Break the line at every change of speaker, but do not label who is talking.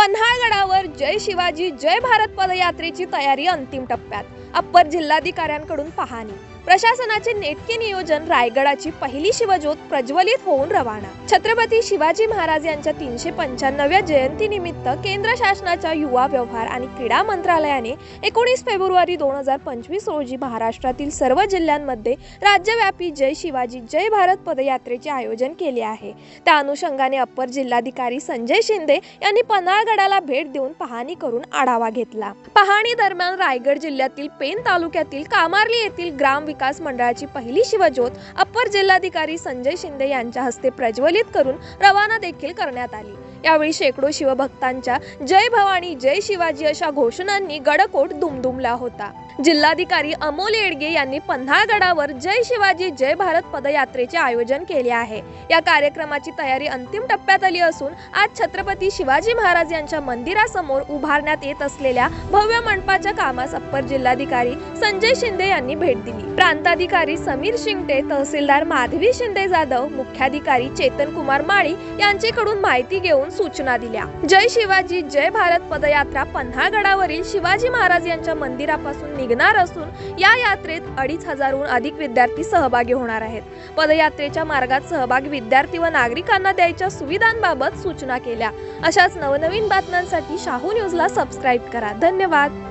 पन्हाळगडावर जय शिवाजी जय भारत पदयात्रेची तयारी अंतिम टप्प्यात. अप्पर जिल्हाधिकाऱ्यांकडून पाहणी. प्रशासनाचे नेटके नियोजन रायगडाची पहिली शिवज्योत प्रज्वलित होऊन रवाना. छत्रपती शिवाजी महाराज यांच्या तीनशे पंच्याण्णव्या जयंतीनिमित्त केंद्र शासनाच्या युवा व्यवहार आणि क्रीडा मंत्रालयाने एकोणीस फेब्रुवारी दोन हजार पंचवीस रोजी महाराष्ट्रातील सर्व जिल्ह्यांमध्ये राज्यव्यापी जय शिवाजी जय भारत पदयात्रेचे आयोजन केले आहे. त्या अनुषंगाने अप्पर जिल्हाधिकारी संजय शिंदे यांनी पन्हाळगडाला भेट देऊन पाहणी करून आढावा घेतला. पाहणी दरम्यान रायगड जिल्ह्यातील पेन तालुक्यातील कामार्ली येथील ग्राम विकास मंडळाची पहिली शिवज्योत अप्पर जिल्हाधिकारी संजय शिंदे यांच्या हस्ते प्रज्वलित करून रवाना देखील करण्यात आली. यावेळी शेकडो शिवभक्तांच्या जय भवानी जय शिवाजी अशा घोषणांनी गडकोट दुमदुमला होता. जिल्हाधिकारी अमोल येडगे यांनी पन्हाळगडावर जय शिवाजी जय भारत पदयात्रेचे आयोजन केले आहे. या कार्यक्रमाची तयारी अंतिम टप्प्यात आली असून आज छत्रपती शिवाजी महाराज यांच्या मंदिरासमोर उभारण्यात येत असलेल्या भव्य मंडपाच्या कामास अप्पर जिल्हाधिकारी संजय शिंदे यांनी भेट दिली. प्रांताधिकारी समीर शिंगटे तहसीलदार माधवी शिंदे जाधव मुख्याधिकारी चेतन कुमार माळी यांचेकडून माहिती घेऊन सूचना दिल्या. जय शिवाजी जय भारत पदयात्रा पन्हाळगडावरील शिवाजी महाराज यांच्या मंदिरापासून निघणार असून या यात्रेत अडीच हजारहून अधिक विद्यार्थी सहभागी होणार आहेत. पदयात्रेच्या मार्गात सहभागी विद्यार्थी व नागरिकांना द्यायच्या सुविधांबाबत सूचना केल्या. अशाच नवनवीन बातम्यांसाठी शाहू न्यूजला सबस्क्राईब करा. धन्यवाद.